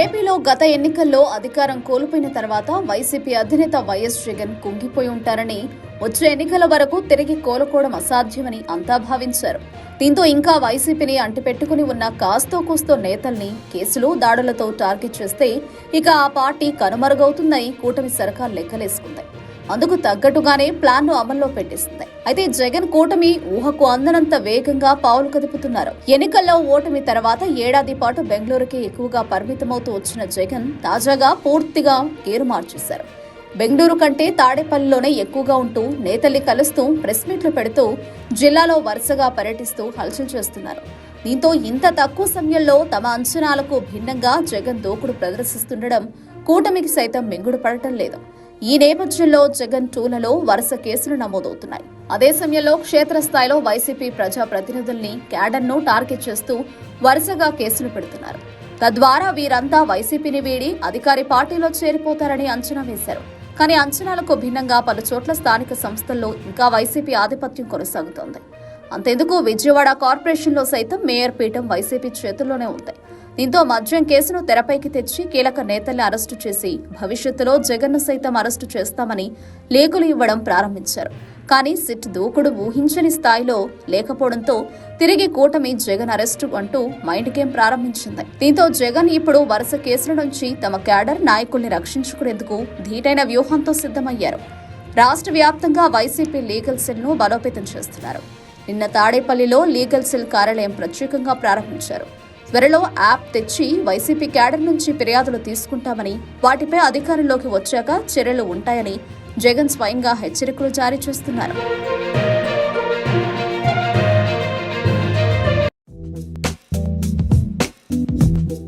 ఏపీలో గత ఎన్నికల్లో అధికారం కోల్పోయిన తర్వాత వైసీపీ అధినేత వైఎస్ జగన్ కుంగిపోయి ఉంటారని వచ్చే ఎన్నికల వరకు తిరిగి కోలుకోవడం అసాధ్యమని అంతా భావించారు. దీంతో ఇంకా వైసీపీని అంటిపెట్టుకుని ఉన్న కాస్తో కూస్తో నేతల్ని కేసులు దాడులతో టార్గెట్ చేస్తే ఇక ఆ పార్టీ కనుమరుగవుతుందని కూటమి సర్కార్ లెక్కలేసుకుంది. అందుకు తగ్గట్టుగానే ప్లాన్ను అమల్లో పెట్టిస్తుంది అయితే జగన్ కూటమి ఊహకు అందనంత వేగంగా పావులు కదుపుతున్నారు. ఎన్నికల్లో ఓటమి తర్వాత ఏడాది పాటు బెంగళూరుకి ఎక్కువగా పరిమితమవుతూ వచ్చిన జగన్ తాజాగా పూర్తిగా గేరు మార్చేశారు. బెంగళూరు కంటే తాడేపల్లిలోనే ఎక్కువగా ఉంటూ నేతల్ని కలుస్తూ ప్రెస్ మీట్లు పెడుతూ జిల్లాలో వరుసగా పర్యటిస్తూ హల్చల్ చేస్తున్నారు. దీంతో ఇంత తక్కువ సమయంలో తమ అంచనాలకు భిన్నంగా జగన్ దూకుడు ప్రదర్శిస్తుండడం కూటమికి సైతం మింగుడు పడటం లేదు. ఈ నేపథ్యంలో జగన్ టూలలో వరుస కేసులు నమోదవుతున్నాయి. అదే సమయంలో క్షేత్రస్థాయిలో వైసీపీ ప్రజా ప్రతినిధుల్ని క్యాడర్ను టార్గెట్ చేస్తూ వరుసగా కేసులు పెడుతున్నారు. తద్వారా వీరంతా వైసీపీని వీడి అధికారి పార్టీలో చేరిపోతారని అంచనా వేశారు. కానీ అంచనాలకు భిన్నంగా పలు చోట్ల స్థానిక సంస్థల్లో ఇంకా వైసీపీ ఆధిపత్యం కొనసాగుతోంది. అంతెందుకు విజయవాడ కార్పొరేషన్లో సైతం మేయర్ పీఠం వైసీపీ చేతుల్లోనే ఉంది. దీంతో మద్యం కేసును తెరపైకి తెచ్చి కీలక నేతల్ని అరెస్టు చేసి భవిష్యత్తులో జగన్ను సైతం అరెస్టు చేస్తామని లేఖలు ఇవ్వడం ప్రారంభించారు. కానీ సిట్ దూకుడు ఊహించని స్థాయిలో లేకపోవడంతో తిరిగి కూటమి జగన్ అరెస్టు అంటూ మైండ్ గేమ్ ప్రారంభించింది. దీంతో జగన్ ఇప్పుడు వరుస కేసుల నుంచి తమ క్యాడర్ నాయకుల్ని రక్షించుకునేందుకు ధీటైన వ్యూహంతో సిద్ధమయ్యారు. రాష్ట్ర వ్యాప్తంగా వైసీపీ లీగల్ సెల్ను బలోపేతం చేస్తున్నారు. నిన్న తాడేపల్లిలో లీగల్ సెల్ కార్యాలయం ప్రత్యేకంగా ప్రారంభించారు. త్వరలో యాప్ తెచ్చి వైసీపీ క్యాడర్ నుంచి ఫిర్యాదులు తీసుకుంటామని వాటిపై అధికారంలోకి వచ్చాక చర్యలు ఉంటాయని జగన్ స్వయంగా హెచ్చరికలు జారీ చేస్తున్నారు.